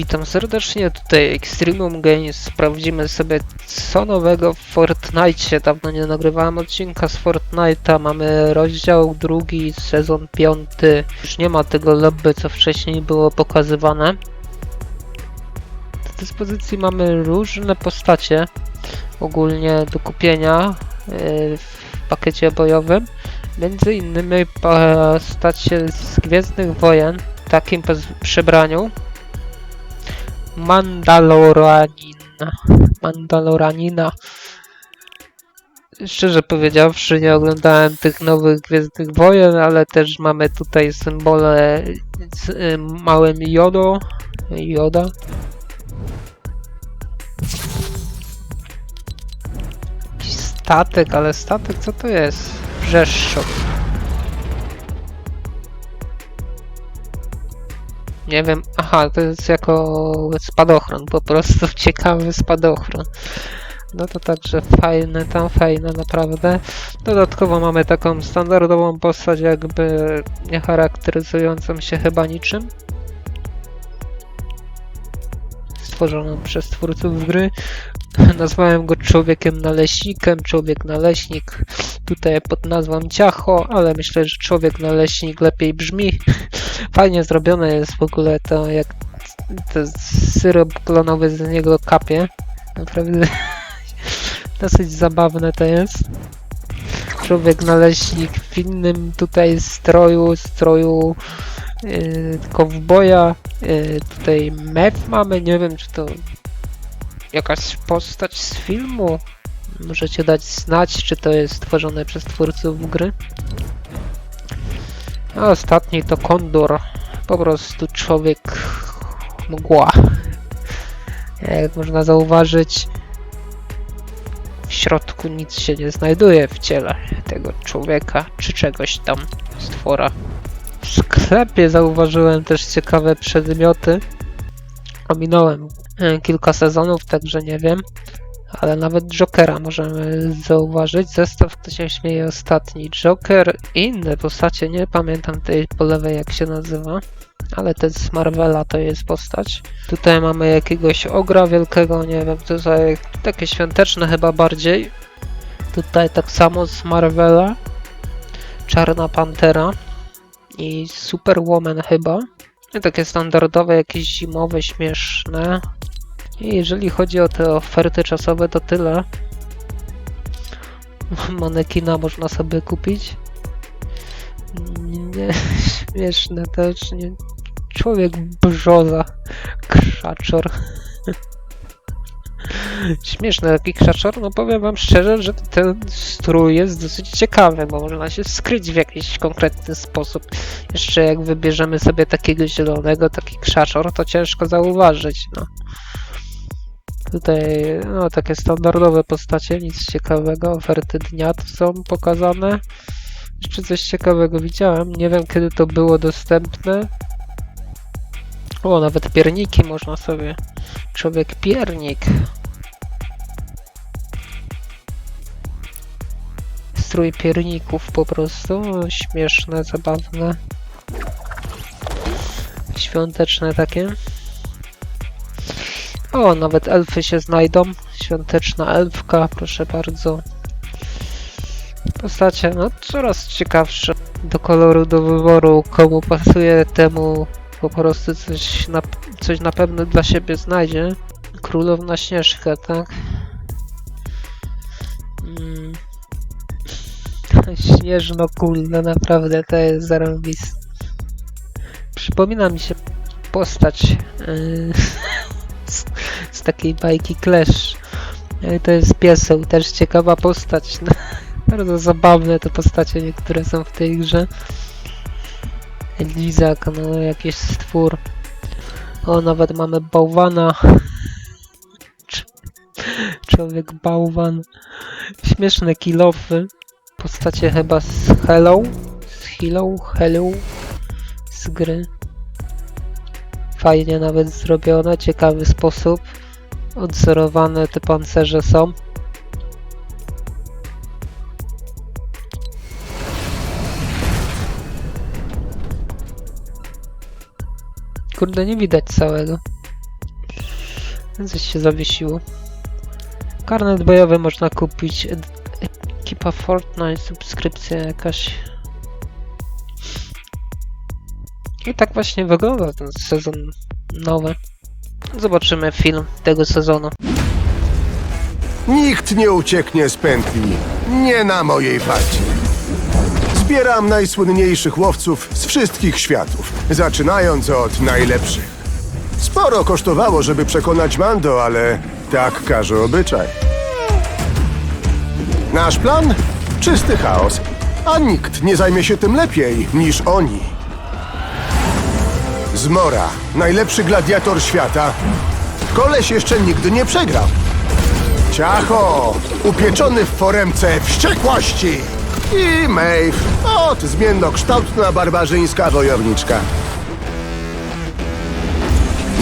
Witam serdecznie, tutaj Extremum Games. Sprawdzimy sobie co nowego w Fortnite. Dawno nie nagrywałem odcinka z Fortnite'a. Mamy rozdział drugi, sezon piąty. Już nie ma tego lobby, co wcześniej było pokazywane. Do dyspozycji mamy różne postacie ogólnie do kupienia yy, w pakiecie bojowym. Między innymi postacie z Gwiezdnych Wojen takim przebraniu. Mandaloranina. Mandaloranina. Szczerze powiedziawszy, nie oglądałem tych nowych Gwiezdnych Wojen, ale też mamy tutaj symbole z y, małym Jodo. Joda. Statek, ale statek co to jest? Brzeszczok. Nie wiem, aha, to jest jako spadochron, po prostu ciekawy spadochron. No to także fajne, tam fajne naprawdę. Dodatkowo mamy taką standardową postać, jakby nie charakteryzującą się chyba niczym. Stworzoną przez twórców gry. Nazwałem go człowiekiem naleśnikiem, człowiek naleśnik. Tutaj pod nazwą Ciacho, ale myślę, że człowiek naleśnik lepiej brzmi. Fajnie zrobione jest w ogóle to, jak ten syrop klonowy z niego kapie. Naprawdę dosyć zabawne to jest. Człowiek naleśnik w innym tutaj stroju, stroju yy, kowboja. Yy, tutaj mef mamy, nie wiem czy to jakaś postać z filmu. Możecie dać znać, czy to jest stworzone przez twórców gry. A ostatni to kondor. Po prostu człowiek mgła. Jak można zauważyć, w środku nic się nie znajduje w ciele tego człowieka czy czegoś tam stwora. W sklepie zauważyłem też ciekawe przedmioty. Ominąłem e, kilka sezonów, także nie wiem. Ale nawet Jokera możemy zauważyć. Zestaw, kto się śmieje ostatni. Joker i inne postacie, nie pamiętam tej po lewej jak się nazywa. Ale ten z Marvela to jest postać. Tutaj mamy jakiegoś ogra wielkiego, nie wiem, za takie świąteczne chyba bardziej. Tutaj tak samo z Marvela. Czarna Pantera i Superwoman chyba. I takie standardowe, jakieś zimowe, śmieszne. Jeżeli chodzi o te oferty czasowe, to tyle. Manekina można sobie kupić. Nie, śmieszne też, nie. Człowiek brzoza. Krzaczor. Śmieszny taki krzaczor, no powiem wam szczerze, że ten strój jest dosyć ciekawy, bo można się skryć w jakiś konkretny sposób. Jeszcze jak wybierzemy sobie takiego zielonego, taki krzaczor, to ciężko zauważyć, no. Tutaj, no, takie standardowe postacie, nic ciekawego. Oferty dnia tu są pokazane. Jeszcze coś ciekawego widziałem. Nie wiem, kiedy to było dostępne. O, nawet pierniki można sobie. Człowiek piernik. Strój pierników po prostu. Śmieszne, zabawne. Świąteczne takie. O, nawet elfy się znajdą. Świąteczna elfka, proszę bardzo. Postacie, no coraz ciekawsze. Do koloru, do wyboru. Komu pasuje, temu po prostu coś na, coś na pewno dla siebie znajdzie. Królowna Śnieżka, tak? Mm. Śnieżno-kulne, naprawdę to jest zarobiste. Przypomina mi się postać yy, z, z takiej bajki Clash. Yy, To jest pieseł, też ciekawa postać. No, bardzo zabawne te postacie niektóre są w tej grze. Lizak, no jakiś stwór. O, nawet mamy bałwana. Cz- Człowiek bałwan. Śmieszne kilofy. Postacie chyba z Hello. Z Hello, Hello. Z gry. Fajnie nawet zrobione, ciekawy sposób. Odzorowane te pancerze są. Kurde, nie widać całego. Coś się zawiesiło. Karnet bojowy można kupić. Ekipa Fortnite, subskrypcja jakaś. I tak właśnie wygląda ten sezon nowy. Zobaczymy film tego sezonu. Nikt nie ucieknie z pętli. Nie na mojej warcie. Zbieram najsłynniejszych łowców z wszystkich światów, zaczynając od najlepszych. Sporo kosztowało, żeby przekonać Mando, ale tak każe obyczaj. Nasz plan? Czysty chaos, a nikt nie zajmie się tym lepiej niż oni. Zmora, najlepszy gladiator świata. Koleś jeszcze nigdy nie przegrał. Ciacho! Upieczony w foremce wściekłości! I Maeve, ot, zmiennokształtna barbarzyńska wojowniczka.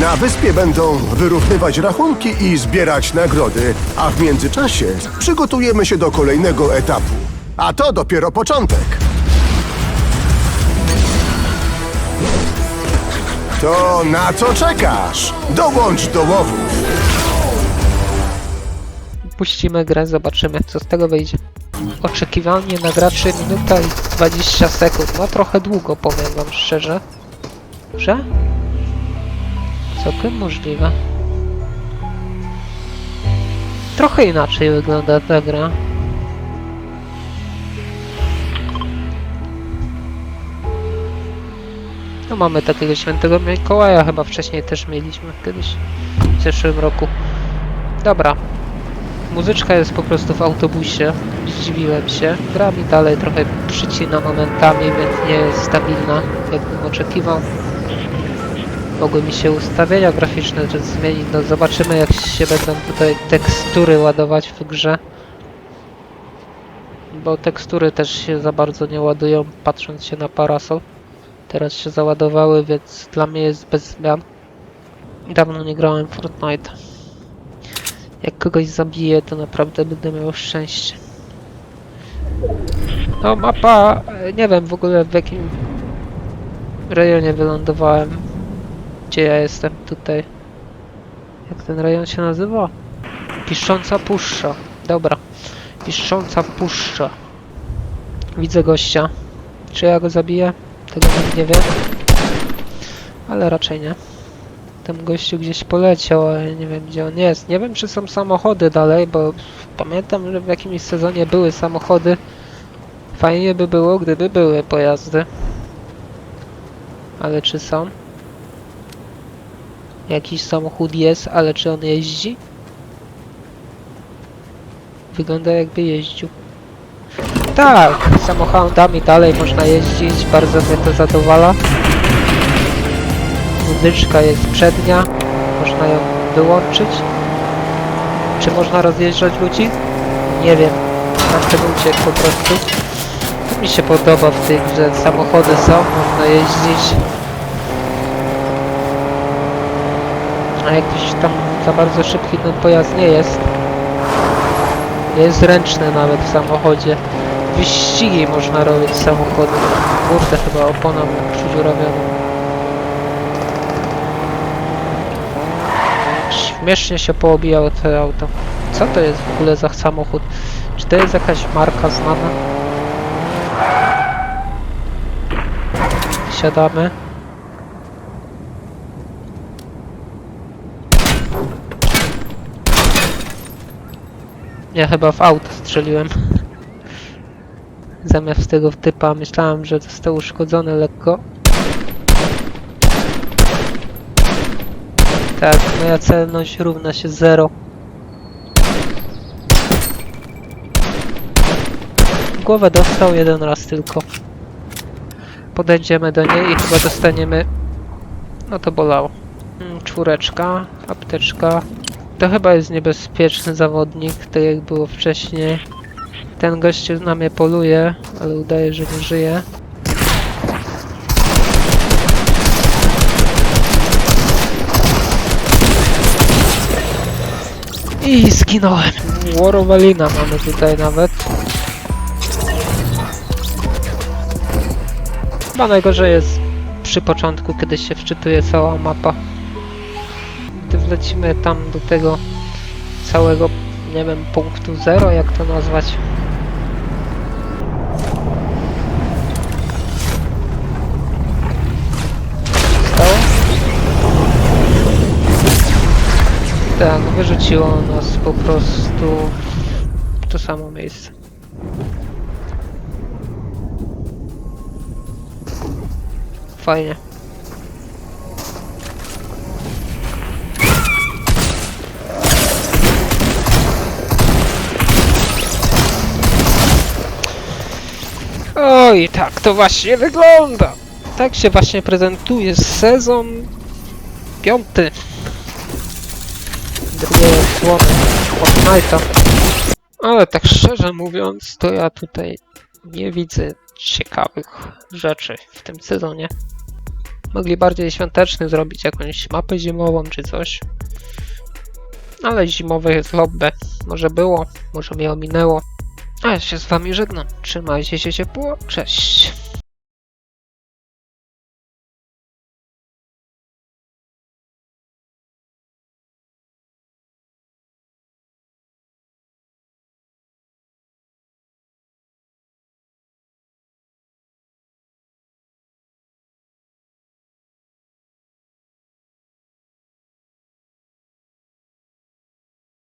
Na wyspie będą wyrównywać rachunki i zbierać nagrody, a w międzyczasie przygotujemy się do kolejnego etapu. A to dopiero początek. To na co czekasz? Dołącz do łowów! Puścimy grę, zobaczymy co z tego wyjdzie. Oczekiwanie na graczy minuta i 20 sekund. No trochę długo, powiem wam szczerze. Że? Całkiem możliwe. Trochę inaczej wygląda ta gra. No mamy takiego świętego Mikołaja, chyba wcześniej też mieliśmy kiedyś w zeszłym roku. Dobra, Muzyczka jest po prostu w autobusie. Zdziwiłem się. Gra mi dalej trochę przycina momentami, więc nie jest stabilna, jakbym oczekiwał. Mogły mi się ustawienia graficzne zmienić. No zobaczymy jak się będą tutaj tekstury ładować w grze. Bo tekstury też się za bardzo nie ładują, patrząc się na parasol. Teraz się załadowały, więc dla mnie jest bez zmian. Dawno nie grałem w Fortnite. Jak kogoś zabiję, to naprawdę będę miał szczęście. No mapa, nie wiem w ogóle w jakim rejonie wylądowałem. Gdzie ja jestem tutaj. Jak ten rejon się nazywa? Piszcząca puszcza. Dobra. Piszcząca puszcza. Widzę gościa. Czy ja go zabiję? Tego nikt nie wie. Ale raczej nie. Ten gościu gdzieś poleciał, ale nie wiem gdzie on jest. Nie wiem czy są samochody dalej, bo pamiętam, że w jakimś sezonie były samochody. Fajnie by było, gdyby były pojazdy. Ale czy są? Jakiś samochód jest, ale czy on jeździ? Wygląda jakby jeździł. Tak, samochodami dalej można jeździć, bardzo mnie to zadowala. Muzyczka jest przednia, można ją wyłączyć. Czy można rozjeżdżać ludzi? Nie wiem, na ten uciekł po prostu. To mi się podoba w tym, że samochody są, można jeździć. A jakiś tam za bardzo szybki ten pojazd nie jest. Jest ręczny nawet w samochodzie. Wyścigi można robić samochodem. Kurde, chyba opona mu przydziurawiona. Śmiesznie się poobijało to auto. Co to jest w ogóle za samochód? Czy to jest jakaś marka znana? Siadamy. Ja chyba w auto strzeliłem. Zamiast tego typa myślałem, że został uszkodzony lekko. Tak, moja celność równa się 0. W głowę dostał jeden raz tylko. Podejdziemy do niej i chyba dostaniemy... No to bolało. Mm, Czwóreczka, apteczka. To chyba jest niebezpieczny zawodnik, tak jak było wcześniej. Ten gościu na mnie poluje, ale udaje, że nie żyje. I zginąłem. Warowalina mamy tutaj nawet. Chyba najgorzej jest przy początku, kiedy się wczytuje cała mapa. Gdy lecimy tam do tego całego, nie wiem, punktu zero, jak to nazwać. Tak, wyrzuciło nas po prostu w to samo miejsce. Fajnie. Oj, tak to właśnie wygląda. Tak się właśnie prezentuje sezon piąty. Drugiej odsłony Fortnite'a. Ale tak szczerze mówiąc, to ja tutaj nie widzę ciekawych rzeczy w tym sezonie. Mogli bardziej świąteczny zrobić jakąś mapę zimową czy coś. Ale zimowe jest lobby. Może było, może mnie ominęło. A ja się z wami żegnam. Trzymajcie się ciepło. Cześć.